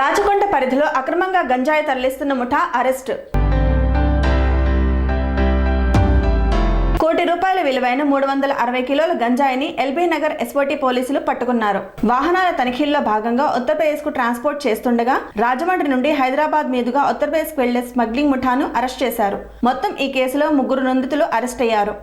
రాచకొండ పరిధిలో అక్రమంగా గంజాయి తరలిస్తున్న ముఠా అరెస్ట్. కోటి రూపాయల విలువైన మూడు వందల అరవై కిలోల గంజాయిని ఎల్బీ నగర్ ఎస్ఓటీ పోలీసులు పట్టుకున్నారు. వాహనాల తనిఖీల్లో భాగంగా ఉత్తరప్రదేశ్కు ట్రాన్స్పోర్ట్ చేస్తుండగా రాజమండ్రి నుండి హైదరాబాద్ మీదుగా ఉత్తరప్రదేశ్ వెళ్ళే స్మగ్లింగ్ ముఠాను అరెస్ట్ చేశారు. మొత్తం ఈ కేసులో ముగ్గురు నిందితులు అరెస్ట్ అయ్యారు.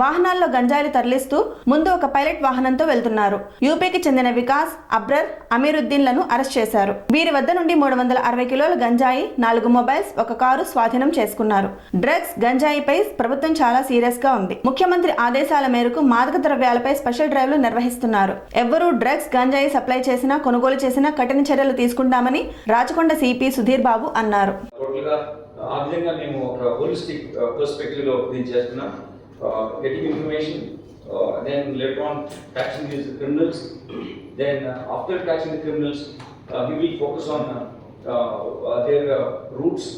వాహనాల్లో గంజాయిలు తరలిస్తూ ముందు ఒక పైలట్ వాహనంతో వెళ్తున్నారు. యూపీకి చెందిన వికాస్ అబ్రర్ అమీరుద్దీన్లను అరెస్ట్ చేశారు. వీరి వద్ద నుండి మూడు వందల అరవై కిలోల గంజాయి నాలుగు మొబైల్స్ ఒక కారు స్వాధీనం చేసుకున్నారు. డ్రగ్స్ గంజాయిపై ప్రభుత్వం చాలా సీరియస్గా ఉంది. ముఖ్యమంత్రి ఆదేశాల మేరకు మాదక ద్రవ్యాలపై స్పెషల్ డ్రైవ్లు నిర్వహిస్తున్నారు. ఎవ్వరూ డ్రగ్స్ గంజాయి సప్లై చేసినా కొనుగోలు చేసినా కఠిన చర్యలు తీసుకుంటామని రాచకొండ సిపి సుధీర్ బాబు అన్నారు. ఆ విధంగా మేము ఒక హోలిస్టిక్ పర్స్పెక్టివ్లో దీన్ని చేస్తున్నాం. getting information then later on catching these criminals then after catching the criminals we will focus on their roots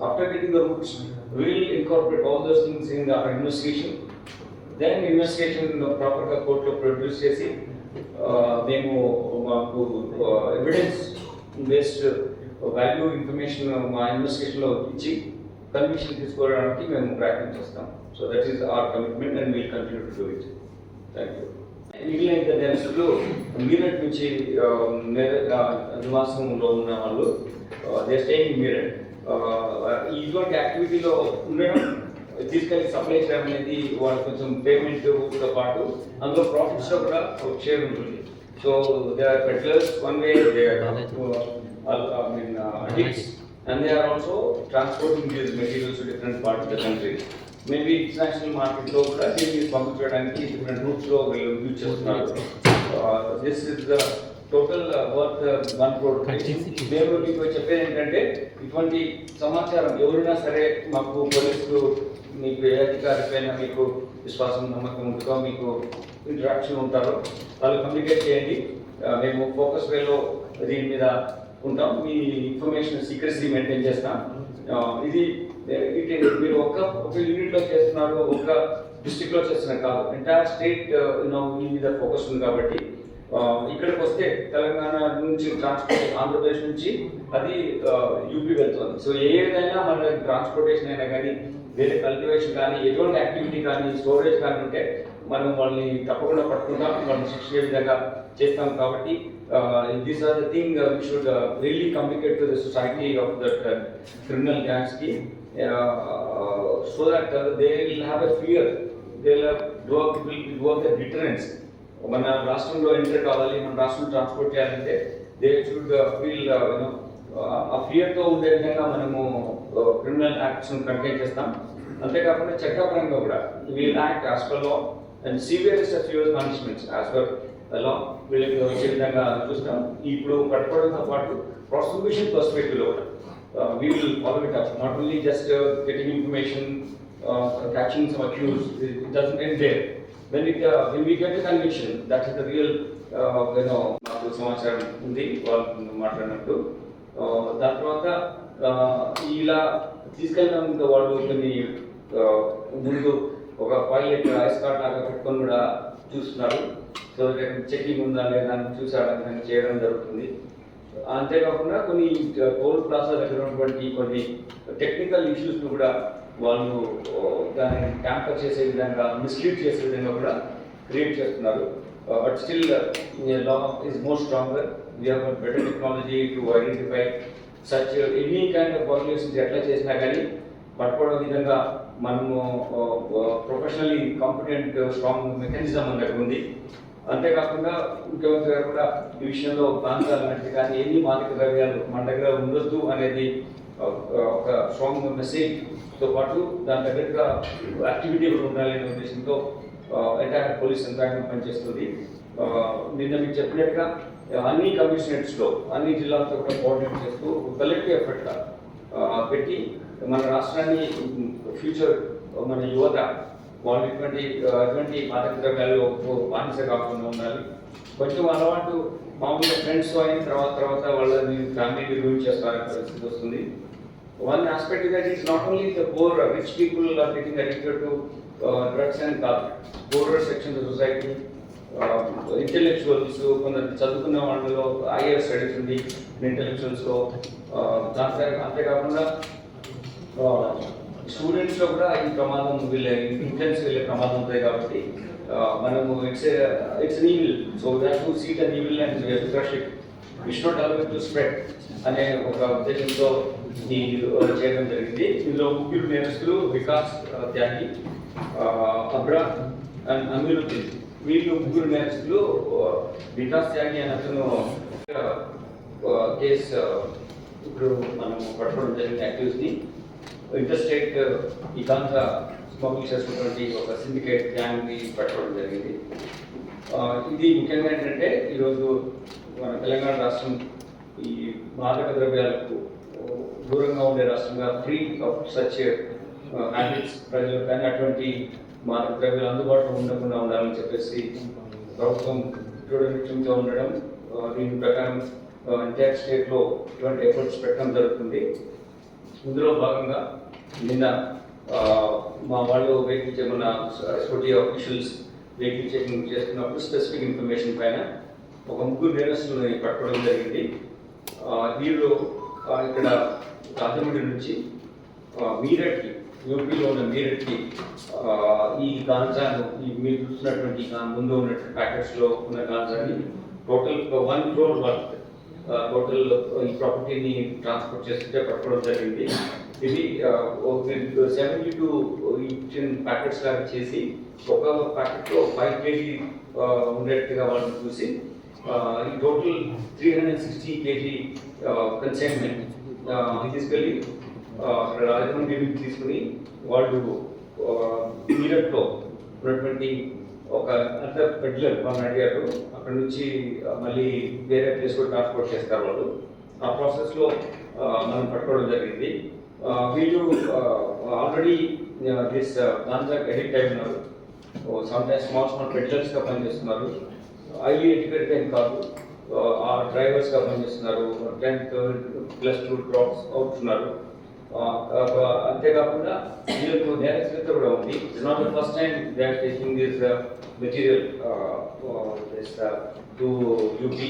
after getting the roots will incorporate all those things in our investigation then investigation ప్రాపర్గా కోర్టులో produce చేసి uh, మేము మాకు evidence based value information మా ఇన్వెస్టిగేషన్లో ఇచ్చి conviction తీసుకోవడానికి మేము ప్రయత్నం చేస్తాం So that is our commitment and will continue to do it thank you మిగిలిన ఇద్దరు మీరట్ నుంచి నివాసంలో ఉన్న వాళ్ళు దే స్టేయింగ్ మీరట్ ఇటువంటి యాక్టివిటీలో ఉండడం తీసుకెళ్ళి సప్లై చేయడం అనేది వాళ్ళకి కొంచెం పేమెంట్తో పాటు అందులో ప్రాఫిట్స్లో కూడా ఒక షేర్ ఉంటుంది. So they are peddlers one way they I mean addicts and they are also transporting these materials to different parts of the country. Maybe international మార్కెట్లో కూడా దీన్ని పంపించడానికి డిఫరెంట్ రూట్స్లో వీళ్ళు యూజ్ చేస్తున్నారు this is the total worth one crore మేము మీకు చెప్పేది ఏంటంటే ఇటువంటి సమాచారం ఎవరైనా సరే మాకు పోలీసులు మీకు ఏ అధికారిపైన మీకు విశ్వాసం నమ్మకం ఉంటుందో మీకు ఇంటరాక్షన్ ఉంటారో వాళ్ళు కమ్యూనికేట్ చేయండి. ఆ, మేము ఫోకస్ వేలో దీని మీద ఉంటాం. మీ ఇన్ఫర్మేషన్ సీక్రెసీ మెయింటైన్ చేస్తాం. ఇది ఇట్ మీరు ఒక ఒక యూనిట్లో చేస్తున్నారు ఒక డిస్టిక్లో చేస్తున్నారు కాదు. ఎంటైర్ స్టేట్ మీ మీద ఫోకస్ ఉంది కాబట్టి ఇక్కడికి వస్తే తెలంగాణ నుంచి ట్రాన్స్పోర్ట్ ఆంధ్రప్రదేశ్ నుంచి అది యూపీ వెళ్తుంది. సో ఏ విధంగా మన ట్రాన్స్పోర్టేషన్ అయినా కానీ వేరే కల్టివేషన్ కానీ ఎటువంటి యాక్టివిటీ కానీ స్టోరేజ్ కానీ ఉంటే మనం వాళ్ళని తప్పకుండా పట్టుకుంటాం. వాళ్ళని శిక్షే విధంగా చేస్తాం కాబట్టి this are the thing we should really communicate to the society of that criminal గ్యాంగ్స్కి so that they will have a fear they work will work the deterrence మన రాష్ట్రంలో ఎంటర్ కావాలి మన రాష్ట్రంలో ట్రాన్స్పోర్ట్ చేయాలంటే దే షుడ్ ఫీల్ యూనో ఆ ఫియర్తో ఉండే విధంగా మనము క్రిమినల్ యాక్ట్స్ కంటైన్ చేస్తాం. అంతేకాకుండా చట్టపరంగా కూడా we'll act as per law and severest of your punishments as per ఎలా వీళ్ళకి వచ్చే విధంగా చూస్తాం. ఇప్పుడు పట్టుకోవడంతో పాటు ప్రాసిక్యూషన్ పర్స్పెక్టివ్లో కూడా we will follow it up not only just getting information catching some accuse it end there when it when we get conviction that is the real you know మాకు సమాచారం ఉంది వాళ్ళు మాట్లాడినట్టు దాని తర్వాత ఇలా తీసుకెళ్ళినందుకు వాళ్ళు కొన్ని ముందు ఒక పైలట్ ఐస్ కార్డ్ లాగా పెట్టుకొని కూడా చూస్తున్నారు. సో చెకింగ్ ఉందా లేదా అని చూసాడని చేయడం జరుగుతుంది. అంతేకాకుండా కొన్ని టోల్ ప్లాజా దగ్గర ఉన్నటువంటి కొన్ని టెక్నికల్ ఇష్యూస్ కూడా వాళ్ళు దాన్ని ట్యాంపర్ చేసే విధంగా మిస్లీడ్ చేసే విధంగా కూడా క్రియేట్ చేస్తున్నారు. But still law is more stronger we have better technology to identify such any kind of violations ఎట్లా చేసినా కానీ పట్టుకోవడం విధంగా మనము ప్రొఫెషనల్లీ కాంపిటెంట్ స్ట్రాంగ్ మెకానిజం మన దగ్గర ఉంది. అంతేకాకుండా ముఖ్యమంత్రి గారు కూడా ఈ విషయంలో ప్రాంతాల కానీ ఎన్ని మాదక ద్రవ్యాలు మన దగ్గర ఉండొద్దు అనేది ఒక- స్ట్రాంగ్ మెసేజ్తో పాటు దాని దగ్గరగా యాక్టివిటీ కూడా ఉండాలనే ఉద్దేశంతో ఎంటైర్ పోలీస్ యంత్రాంగం పనిచేస్తుంది. నిన్న మీకు చెప్పినట్టుగా అన్ని కమిషనరేట్స్లో అన్ని జిల్లాలతో కూడా కోఆర్డినేట్ చేస్తూ కలెక్టివ్ ఎఫర్ట్గా పెట్టి మన రాష్ట్రాన్ని ఫ్యూచర్ మన యువత వాళ్ళు ఇటువంటి ఆ, ఇటువంటి మాదక ద్రవ్యాలు బానిస కాకుండా ఉండాలి. కొంచెం అలవాటు మామూలుగా ఫ్రెండ్స్ అయిన తర్వాత తర్వాత వాళ్ళని ఫ్యామిలీ రూమ్ చేస్తారని పరిస్థితి వస్తుంది. One aspect that is not only the poor rich people are getting addicted to drugs and కాదు సెక్షన్ సొసైటీ ఇంటెలెక్చువల్స్ కొందరు చదువుకున్న వాళ్ళలో ఐఏఎస్ స్టడీస్ ఉంది ఇంటెలెక్చువల్స్లో uh, దాంట్లో అంతేకాకుండా uh, స్టూడెంట్స్లో కూడా ఈ ప్రమాదం వీళ్ళ ఇన్ఫ్లుయెన్స్ వెళ్ళే ప్రమాదం ఉంటుంది కాబట్టి మనము it's it's evil so that to sit on evil and crush it wish not allow to spread అనే ఒక ఉద్దేశంతో ఈ చేయడం జరిగింది. ఇందులో ముఖ్యులు నేరస్తులు వికాస్ త్యాగి అబ్రా అండ్ అమీరుద్దీన్. వీళ్ళు ముగ్గురు నేరస్తులు వికాస్ త్యాగి అని అతను కేసు ఇప్పుడు మనం పట్టుకోవడం జరిగిన ఇంటర్ ఇంటర్స్టేట్ uh, ఈ కాంతా స్మగ్లింగ్ చేస్తున్నటువంటి ఒక సిండికేట్ గ్యాంగ్ని పట్టుకోవడం జరిగింది. ఇది ముఖ్యంగా ఏంటంటే ఈరోజు మన తెలంగాణ రాష్ట్రం ఈ మాదక ద్రవ్యాలకు దూరంగా ఉండే రాష్ట్రంగా ఫ్రీ ఆఫ్ సచ్ హ్యాబిట్స్ ప్రజలు కానీ అటువంటి మాదక ద్రవ్యాలు అందుబాటులో ఉండకుండా ఉండాలని చెప్పేసి ప్రభుత్వం దృఢనిశ్చయంతో ఉండడం దీని ప్రకారం ఇంటర్ స్టేట్లో ఇటువంటి ఎఫర్ట్స్ పెట్టడం జరుగుతుంది. ఇందులో భాగంగా నిన్న మా వాళ్ళు వెహికల్ చేయమన్న ఎస్ఓటీ ఆఫీషియల్స్ వెహికల్ చెకింగ్ చేస్తున్నప్పుడు స్పెసిఫిక్ ఇన్ఫర్మేషన్ పైన ఒక ముగ్గురు నేరస్తులని పట్టుకోవడం జరిగింది. వీళ్ళు ఇక్కడ రాజమండ్రి నుంచి మీరట్కి యూపీలో ఉన్న మీరట్కి ఈ గాంజాను ఈ మీరు చూసినటువంటి ముందు ఉన్నటువంటి ప్యాకెట్స్లో ఉన్న గాంజాని total one crore worth total ఈ ప్రాపర్టీని ట్రాన్స్పోర్ట్ చేస్తుంటే పట్టుకోవడం జరిగింది. ఇది సెవెంటీ టూ ఇచ్చిన ప్యాకెట్స్ లాగా చేసి ఒక ప్యాకెట్లో ఫైవ్ కేజీ ఉండేట్టుగా వాళ్ళని చూసి ఈ total three hundred sixty kg consignment తీసుకెళ్ళి రాజమండ్రి తీసుకుని వాళ్ళు మీరట్లో ఉన్నటువంటి ఒక అంత పెడ్లర్ వాళ్ళని అడిగారు అక్కడ నుంచి మళ్ళీ వేరే ప్లేస్ కూడా ట్రాన్స్పోర్ట్ చేస్తారు వాళ్ళు. ఆ ప్రాసెస్లో మనం పట్టుకోవడం జరిగింది. వీళ్ళు ఆల్రెడీ దిస్ గాంజా ఎడిక్ట్ అయి ఉన్నారు. సమ్ టైమ్స్ స్మాల్ స్మాల్ పెడ్లర్స్గా పనిచేస్తున్నారు. హైలీ ఎడ్యుకేటెడ్ ఏం కాదు. ఆ డ్రైవర్స్గా పనిచేస్తున్నారు. టెన్త్ ప్లస్ టూ డ్రాప్స్ అవుతున్నారు. అంతేకాకుండా వీళ్ళకు నేర చరిత్ర కూడా ఉంది it's not the first time they are taking this material this to UP